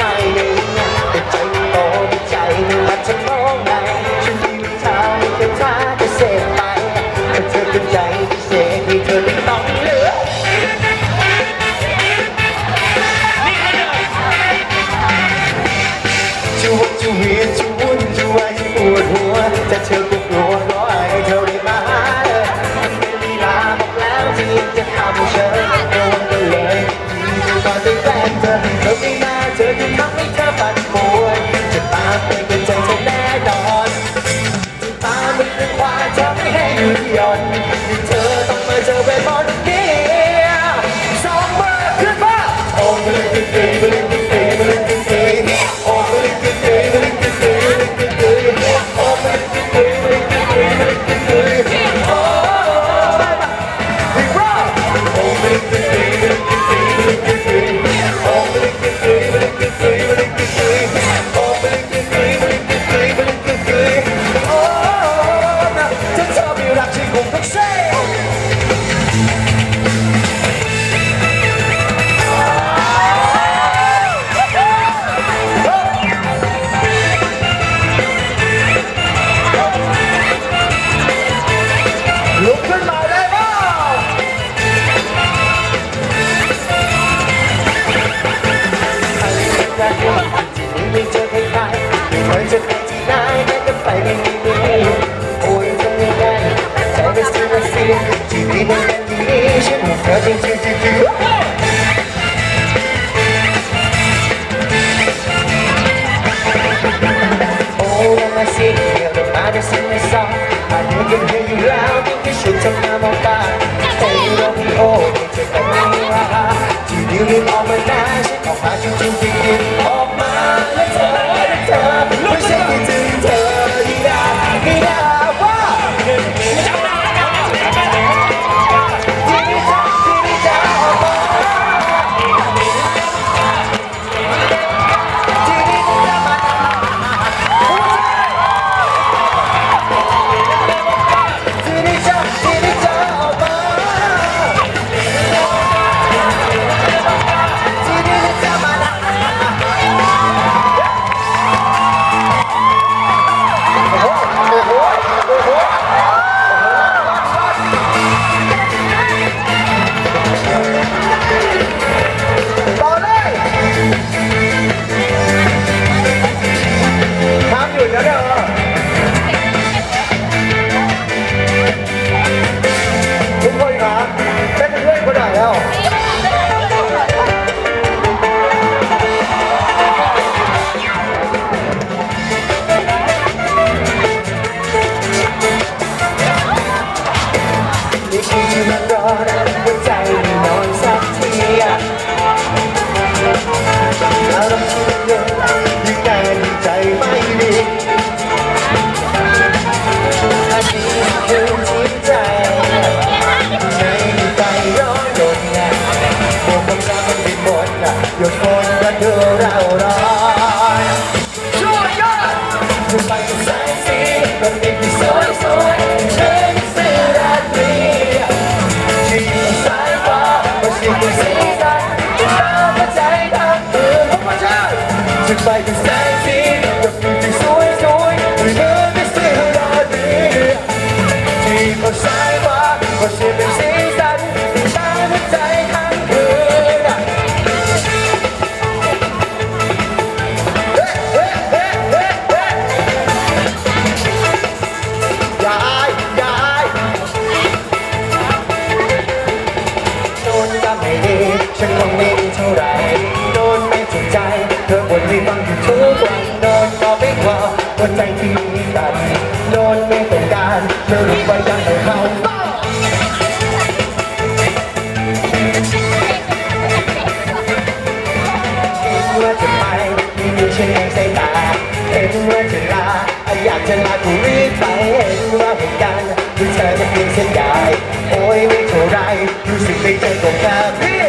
Chinese. you need all my nights. I'll find you to begin. ยนต์คนกเดูเราร้อนช่วยยอดจะไปใส่สีกับด็กที่สวยสวยเชิญเสื้อราตรีที่สายฟ้าไม่ใสีสันจามหัทางเดินขงาไปที่ใส่สีกับผู้ที่สวยสวยเชิญเสื้อราตรีที่สายฟ้าม่ใช่ ฉันคงมีเท่าไรโดนไม่ถูกใจ เธอบ่นให้ฟังอยู่ทุกวันโดนก็ไม่พอหัวใจที่มีกันโดนไม่ต้องการเธอรู้ว่ายังไม่เข้าว่าจะไปมีอยู่เช่นสายตาเห็นว่าจะลาอยากจะลากูรีบไปเห็นว่าเหมือนกันคือเธอจะเพียงเส้นใหญ่โอ้ยไม่เท่าไรรู้สึกไม่เจอตรงกัน